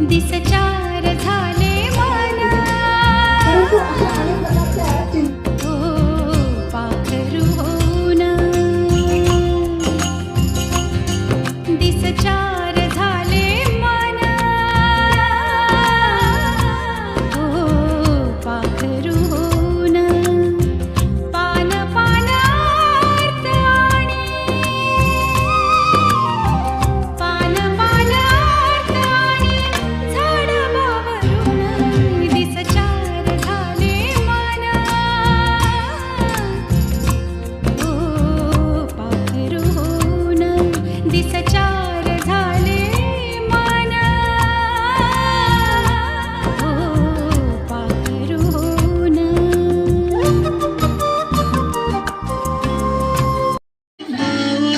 दिसच्या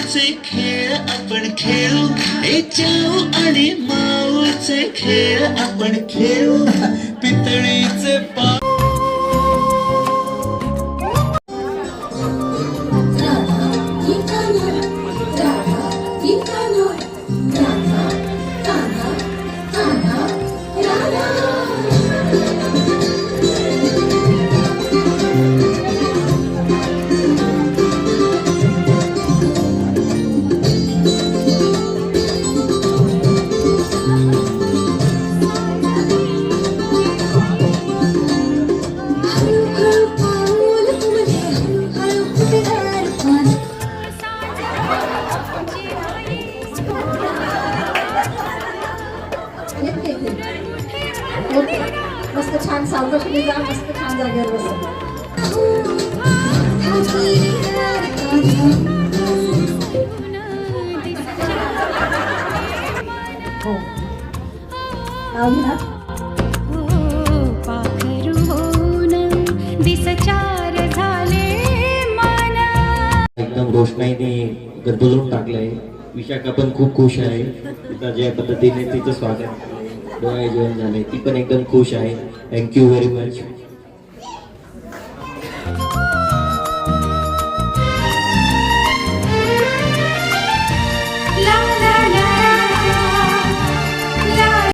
माऊचे खेळ आपण खेळू. ए जाऊ आणि माऊचे खेळ आपण खेळू. पितळीचे पा येते मस्त छान सावकाश जा मस्त छान जागेवर बस. हो. लावली ना? एकदम रोषणाईने गरबजून टाकलंय. विशाखा पण खूप खुश आहे. तिचा ज्या पद्धतीने तिचं स्वागत डोळे घेऊन झाले ती पण एकदम खुश आहे थँक्यू व्हेरी मच